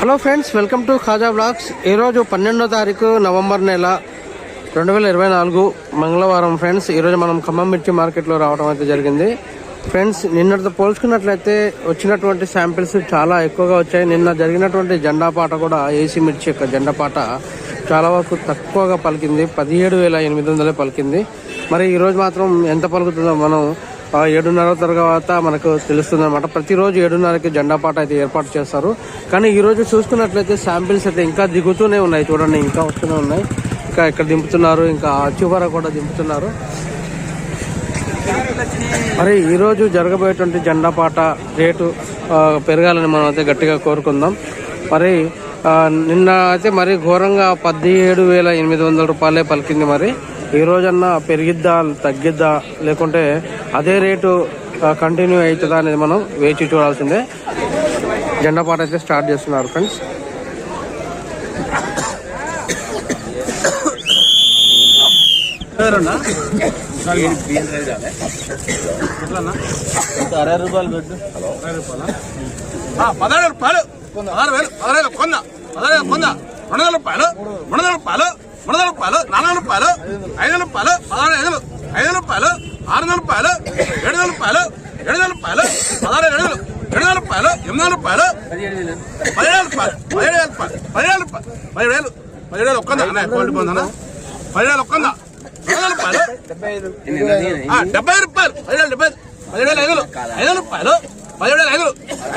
Hello friends welcome to Khaja blogs. ఈరోజు పన్నెండో తారీఖు నవంబర్ నెల రెండు వేల ఇరవై నాలుగు మంగళవారం ఫ్రెండ్స్. ఈరోజు మనం ఖమ్మం మిర్చి మార్కెట్లో రావడం అయితే జరిగింది. ఫ్రెండ్స్ నిన్నటితో పోల్చుకున్నట్లయితే వచ్చినటువంటి శాంపిల్స్ చాలా ఎక్కువగా వచ్చాయి. నిన్న జరిగినటువంటి జెండా పాట కూడా ఏసీ మిర్చి యొక్క జెండా పాట చాలా వరకు తక్కువగా పలికింది. పదిహేడు వేల ఎనిమిది వందలే పలికింది. మరి ఈరోజు మాత్రం ఎంత పలుకుతుందో మనం ఏడున్నర తర్వాత మనకు తెలుస్తుంది అనమాట ప్రతిరోజు ఏడున్నరకి జెండా పాట అయితే ఏర్పాటు చేస్తారు. కానీ ఈరోజు చూసుకున్నట్లయితే శాంపిల్స్ అయితే ఇంకా దిగుతూనే ఉన్నాయి. చూడండి ఇంకా వస్తూనే ఉన్నాయి. ఇంకా ఇక్కడ దింపుతున్నారు? ఇంకా చివర కూడా దింపుతున్నారు. మరి ఈరోజు జరగబోయేటువంటి జెండా పాట రేటు పెరగాలని మనం అయితే గట్టిగా కోరుకుందాం. మరి నిన్న అయితే మరి ఘోరంగా పదిహేడు వేల ఎనిమిది వందల రూపాయలే పలికింది మరి. ఈ రోజన్నా పెరిగిద్దా తగ్గిద్దా లేకుంటే అదే రేటు కంటిన్యూ అవుతుందా అనేది మనం వేచి చూడాల్సిందే. జెండా పాట అయితే స్టార్ట్ చేస్తున్నారు ఫ్రెండ్స్ అరవై రూపాయలు పెట్టు. పదహారు రూపాయలు పదహారు వేలు పదహారు కొంద పదహారు కొంద రెండు వందల రూపాయలు మూడు వందల రూపాయలు. వందల రూపాయలు నాలుగు రూపాయలు ఐదు రూపాయలు పదహారు ఐదు ఐదు రూపాయలు ఆరు వందల రూపాయలు ఏడు వందల రూపాయలు ఏడు వందల రూపాయలు పదహారు ఏడు ఏడు వందల రూపాయలు ఎనిమిది వందల రూపాయలు పదిహేడు రూపాయలు పదిహేడు వేల రూపాయలు పదిహేడు రూపాయలు పదిహేడు వేలు పదిహేడు వేలు ఒక్కందా? అన్న క్వాలిటీ పదిహేడు వేలు ఒక్కందా? ఐదు రూపాయలు. డెబ్బై రూపాయలు పదిహేడు డెబ్బై పదిహేడు వేల ఐదు ఐదు రూపాయలు పదిహేడు వేల ఐదు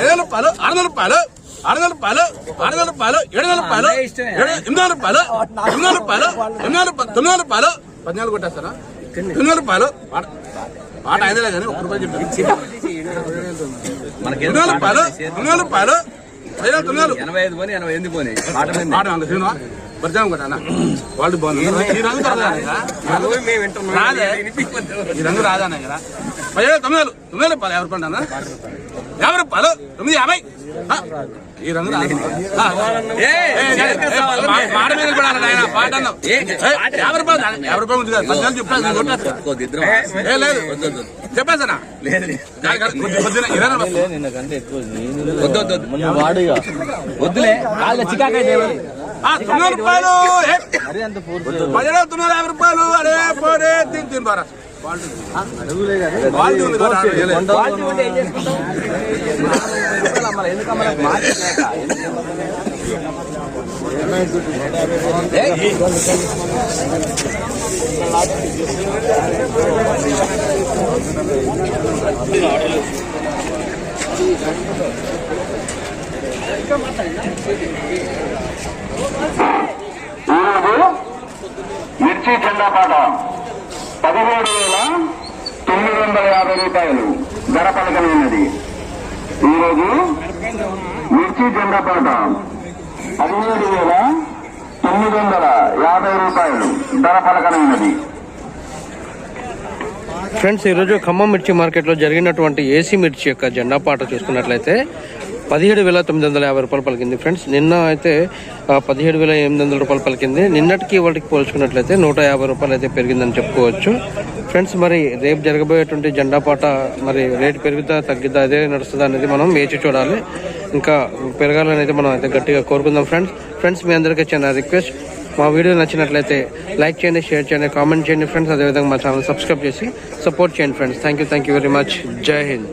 ఐదు రూపాయలు ఆరు వందల రూపాయలు ఆరు వందల రూపాయలు ఆరు రూపాయలు ఏడు రూపాయలు ఎనిమిది వందల రూపాయలు ఎనిమిది రూపాయలు ఎనిమిది రూపాయలు తొమ్మిది వందల రూపాయలు పద్నాలుగు కొట్టేస్తారా? తొమ్మిది వందల రూపాయలు పాట పాట ఐదులే కానీ ఒక రూపాయి చెప్పాను మనకి తొమ్మిది రూపాయలు తొమ్మిది రూపాయలు తొమ్మిది ఎనభై ఐదు పోనీ ఎనభై ఎనిమిది పోనీ. మాట మీద పరిచయం కొట్టానా వాళ్ళు బాగుంది ఈ రంగు రాదా ఈ రంగు రాదానే కదా పదిహేడు తొమ్మిది వేలు తొమ్మిది వేలు రూపాయలు యాభై రూపాయలు అన్నా యాభై రూపాయలు తొమ్మిది యాభై ఈ రంగు రాదు మాట మీద పడాలి నాయన, పాట యాభై రూపాయలు యాభై రూపాయలు ఉంది కదా పద్నాలుగు కొట్టేస్తా. లేదు చెప్పేసానా వద్దు వద్దు వద్దులే చికాకాయ తొమ్మిది రూపాయలు ఏ, పదిహేడు తొమ్మిది యాభై రూపాయలు అరే పోరే తిని తిని బారా క్వాలిటీ ఈరోజు మిర్చి జెండా పాట పదిహేడు వేల తొమ్మిది వందల యాభై రూపాయలు ధర పలకమైనది ఈరోజు మిర్చి జెండా పాట పదిహేడు వేల తొమ్మిది వందల యాభై రూపాయలు ధర పలకమైనది ఫ్రెండ్స్ ఈరోజు ఖమ్మం మిర్చి మార్కెట్లో జరిగినటువంటి ఏసీ మిర్చి యొక్క జెండా పాట చూసుకున్నట్లయితే పదిహేడు వేల తొమ్మిది వందల యాభై రూపాయలు పలికింది. ఫ్రెండ్స్ నిన్న అయితే పదిహేడు వేల ఎనిమిది వందల రూపాయలు పలికింది. నిన్నటికి వాటికి పోల్చుకున్నట్లయితే నూట యాభై రూపాయలు అయితే పెరిగిందని చెప్పుకోవచ్చు. ఫ్రెండ్స్ మరి రేపు జరగబోయేటువంటి జెండా పాట మరి రేటు పెరుగుతా తగ్గిద్దా అదే నడుస్తుందా అనేది మనం వేచి చూడాలి. ఇంకా పెరగాలని అయితే మనం అయితే గట్టిగా కోరుకుందాం ఫ్రెండ్స్. ఫ్రెండ్స్ మీ అందరికీ చిన్న రిక్వెస్ట్ మా వీడియో నచ్చినట్లయితే లైక్ చేయండి షేర్ చేయండి కామెంట్ చేయండి ఫ్రెండ్స్. అదేవిధంగా మా ఛానల్ సబ్స్క్రైబ్ చేసి సపోర్ట్ చేయండి friends. Thank you thank you very much Jai Hind.